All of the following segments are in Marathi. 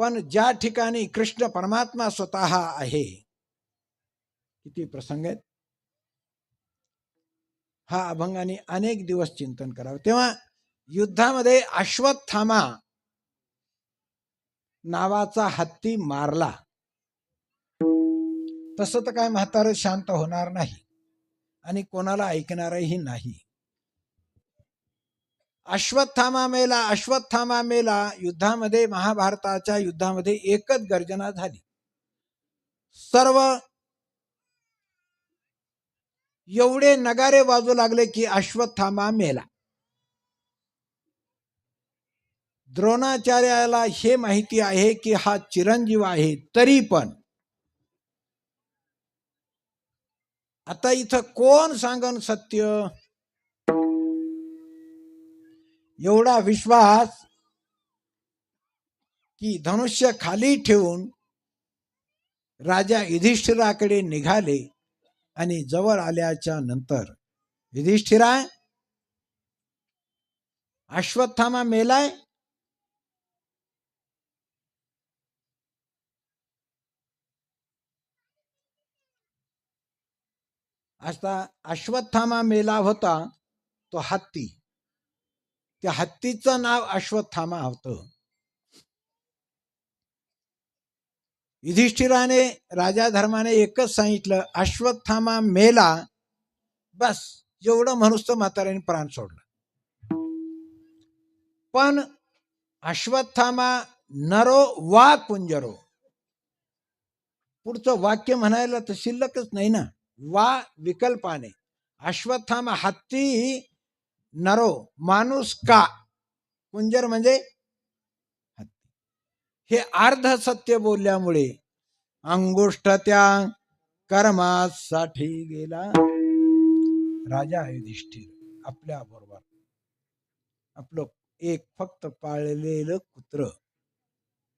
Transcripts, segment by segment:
पण ज्या ठिकाणी कृष्ण परमात्मा स्वतः आहे किती प्रसंग आहेत. हा अभंगाने अनेक दिवस चिंतन करावं. तेव्हा युद्धामध्ये अश्वत्थामा नावाचा हत्ती मारला. तसं तर काय म्हातार शांत होणार नाही आणि कोणाला ऐकणारही नाही. अश्वत्थामा मेला अश्वत्थामा मेला युद्धामध्ये महाभारताच्या युद्धामध्ये एकच गर्जना झाली. सर्व एवढे नगारे वाजू लागले की अश्वत्थामा मेला. द्रोणाचार्याला हे माहिती आहे की हा चिरंजीव आहे तरी पण. आता इथं कोण सांगन सत्य? एवढा विश्वास की धनुष्य खाली ठेवून राजा युधिष्ठिराकडे निघाले आणि जवळ आल्याच्यानंतर युधिष्ठिरा अश्वत्थामा मेलाय? आता अश्वत्थामा मेला होता तो हत्ती. त्या हत्तीचं नाव अश्वत्थामा होतं. युधिष्ठिराने राजा धर्माने एकच सांगितलं अश्वत्थामा मेला. बस एवढं म्हणूस तर म्हाताऱ्याने प्राण सोडला. पण अश्वत्थामा नरो वा कुंजरो. पुढचं वाक्य म्हणायला तर शिल्लकच नाही ना. वा विकल्पाने. अश्वत्थामा हत्ती नरो माणूस का? कुंजर म्हणजे हे अर्ध सत्य बोलल्यामुळे अंगुष्ट त्या कर्मासाठी गेला. राजा युधिष्ठिर आपल्या बरोबर. आपलं एक फक्त पाळलेलं कुत्र.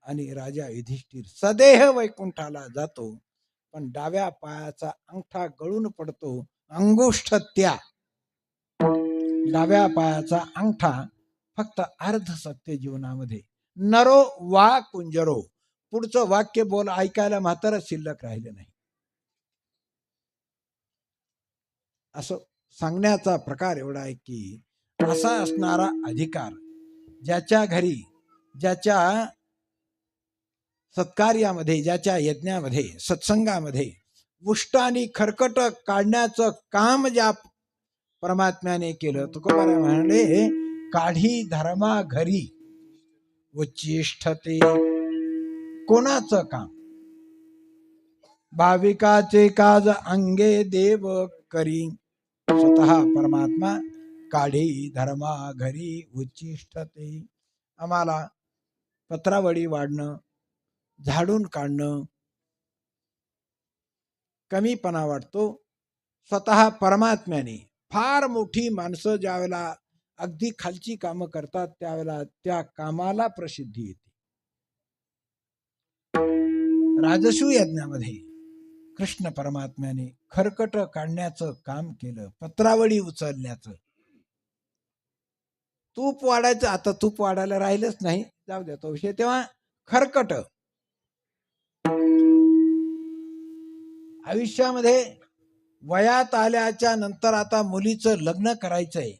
आणि राजा युधिष्ठिर सदेह वैकुंठाला जातो पण डाव्या पायाचा अंगठा गळून पडतो. अंगुष्ठ त्या डाव्या पायाचा अंगठा फक्त अर्ध सत्य जीवनामध्ये. नरो वा कुंजरो. पुढचं वाक्य बोल ऐकायला मात्र शिल्लक राहिले नाही. असं सांगण्याचा प्रकार एवढा आहे की असा असणारा अधिकार ज्याच्या घरी ज्याच्या सत्कार्यामध्ये ज्याच्या यज्ञामध्ये सत्संगामध्ये उष्ट आणि खरकट काढण्याचं काम ज्या परमात्म्याने केलं. तुकोबार म्हणाले काढी धर्मा घरी. उच्चिष्ठते. कोणाचं काम? भाविकाचे काज अंगे देव करी. स्वतः परमात्मा काढी धर्मा घरी उच्चिष्ठते. आम्हाला पत्रावळी वाढणं झाडून काढणं कमीपणा वाटतो. स्वतः परमात्म्याने फार मोठी माणसं ज्यावेळेला अगदी खालची कामं करतात त्यावेळेला त्या कामाला प्रसिद्धी येते. राजसू यज्ञामध्ये कृष्ण परमात्म्याने खरकट काढण्याचं काम केलं पत्रावळी उचलण्याचं. तूप वाढायचं आता तूप वाढायला राहिलंच नाही जाऊ द्या तो विषय तेव्हा खरकट. आयुष्यामध्ये वयात आल्याच्यानंतर आता मुलीचं लग्न करायचंय.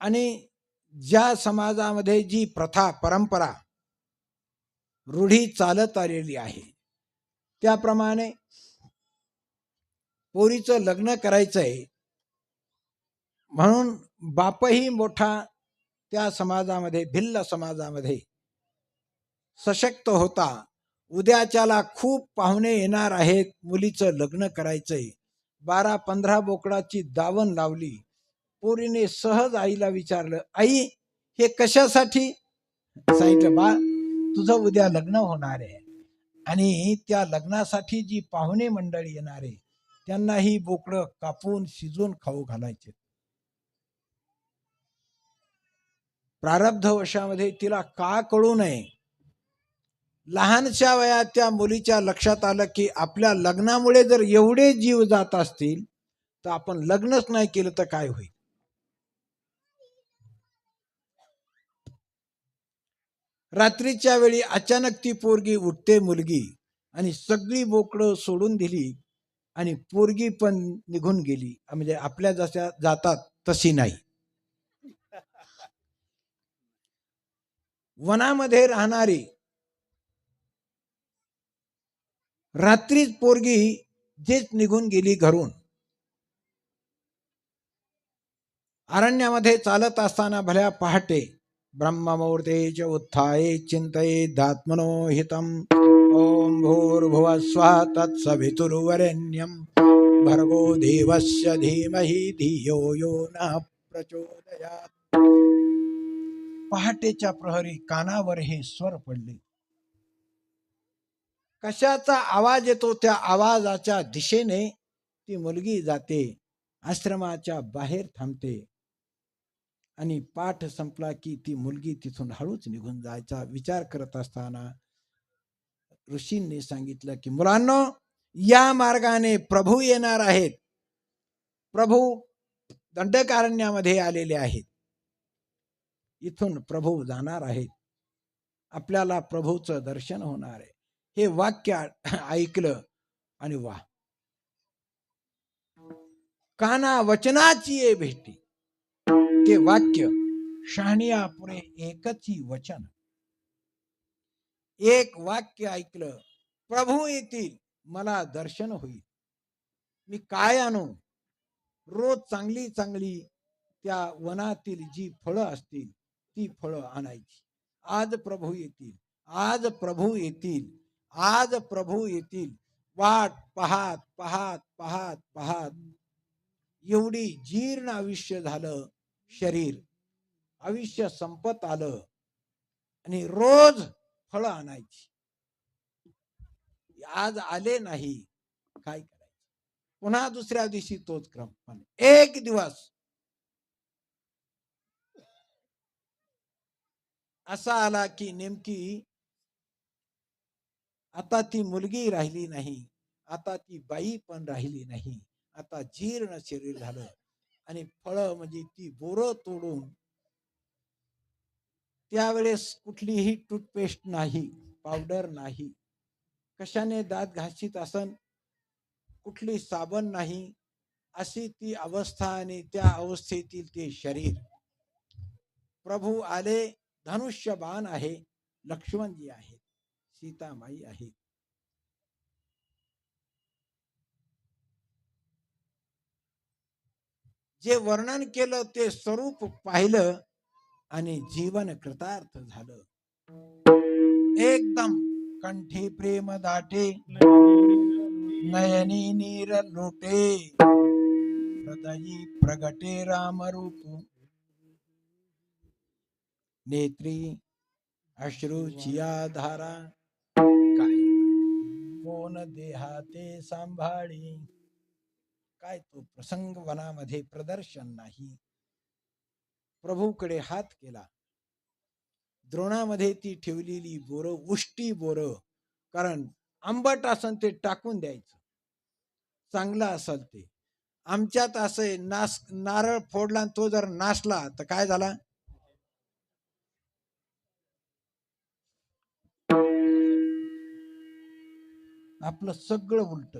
आणि ज्या समाजामध्ये जी प्रथा परंपरा रूढी चालत आलेली आहे त्याप्रमाणे पोरीचं लग्न करायचंय. म्हणून बापही मोठा त्या समाजामध्ये भिल्ल समाजामध्ये सशक्त होता. उद्याच्याला खूप पाहुणे येणार आहेत. मुलीचं लग्न करायचंय. बारा पंधरा बोकडाची दावण लावली. पोरीने सहज आईला विचारलं आई हे कशासाठी? सांगितलं बा तुझं उद्या लग्न होणार आहे. आणि त्या लग्नासाठी जी पाहुणे मंडळी येणार आहे त्यांना ही बोकडं कापून शिजून खाऊ घालायचे. प्रारब्ध वशामध्ये तिला का कळू नये? लहानशा वयात त्या मुलीच्या लक्षात आलं की आपल्या लग्नामुळे जर एवढे जीव जात असतील तर आपण लग्नच नाही केलं तर काय होईल? रात्रीच्या वेळी अचानक ती पोरगी उठते मुलगी आणि सगळी बोकडं सोडून दिली आणि पोरगी पण निघून गेली. म्हणजे आपल्या जशा जातात तशी नाही. वनामध्ये राहणारी रात्रीच पोरगी जेच निघून गेली घरून अरण्यामध्ये चालत असताना भल्या पहाटे ब्रह्ममुहूर्तेच उत्थाये चिंतये धात्मनो हितम ओम भूर्भुव स्वा तत्सवितुर्वरेण्यम. भर्गो देवस्य धीमहि धियो यो न प्रचोदयात्. पहाटेच्या प्रहरी कानावर हे स्वर पडले. कशाचा आवाज येतो त्या आवाजाच्या दिशेने ती मुलगी जाते आश्रमाच्या बाहेर थांबते. आणि पाठ संपला की ती मुलगी तिथून हळूच निघून जायचा विचार करत असताना ऋषींनी सांगितलं की मुलांनो या मार्गाने प्रभू येणार आहेत. प्रभू दंडकारण्यामध्ये आलेले आहेत. इथून प्रभू जाणार आहेत. आपल्याला प्रभूचं दर्शन होणार आहे. हे वाक्य ऐकलं आणि वा. काना वचनाची ये भेटी. ते वाक्य शहानिया पुरे एकच वचन. एक वाक्य ऐकलं प्रभू येतील मला दर्शन होईल. मी काय आणू? रोज चांगली चांगली त्या वनातील जी फळं असतील ती फळं आणायची. आज प्रभू येतील आज प्रभू येतील. आज प्रभू येतील. वाट पाहात पाहात पाहात पाहात. एवढी जीर्ण आयुष्य झालं शरीर. आयुष्य संपत आलं. आणि रोज फळ आणायची. आज आले नाही काय करायचं? पुन्हा दुसऱ्या दिवशी तोच क्रम. पण एक दिवस. असा आला की नेमकी आता ती मुलगी राहिली नाही. आता ती बाई पण राहिली नाही. आता जीर्ण शरीर झालं. आणि फळ म्हणजे ती बोर तोडून त्यावेळेस कुठलीही टूथपेस्ट नाही पावडर नाही. कशाने दात घासीत असन? कुठली साबण नाही. अशी ती अवस्था आणि त्या अवस्थेतील ते शरीर. प्रभू आले धनुष्यबाण आहे लक्ष्मणजी आहेत. सीतामाई आहे. जे वर्णन केलं ते स्वरूप पाहिलं आणि जीवन कृतार्थ झालं. एकदम कंठी प्रेम दाटे नयनी नीर लोटे हृदयी प्रगटे राम रूप. नेत्री अश्रुचिया धारा कोण देहाते सांभाळी? काय तो प्रसंग वनामध्ये प्रदर्शन नाही. प्रभूकडे हात केला. द्रोणामध्ये ती ठेवलेली बोर उष्टी बोर कारण आंबट असन ते टाकून द्यायचं. चांगलं असल ते. आमच्यात असं नास नारळ फोडला आणि तो जर नासला तर काय झाला? आपलं सगळं उलट.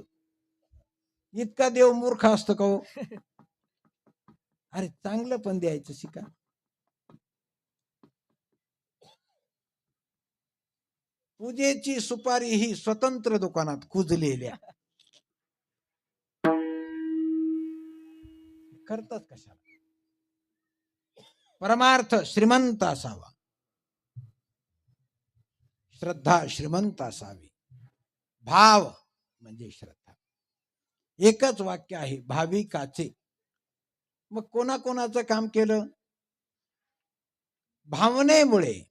इतका देव मूर्ख असतो का हो? अरे चांगलं पण द्यायचं शिका. पूजेची सुपारी ही स्वतंत्र दुकानात कुजलेल्या. करतात कशाला? परमार्थ श्रीमंत असावा. श्रद्धा श्रीमंत असावी. भाव म्हणजे श्रद्धा. एकच वाक्य आहे भाविकाचे. मग कोणाकोणाचं काम केलं? भावनेमुळे.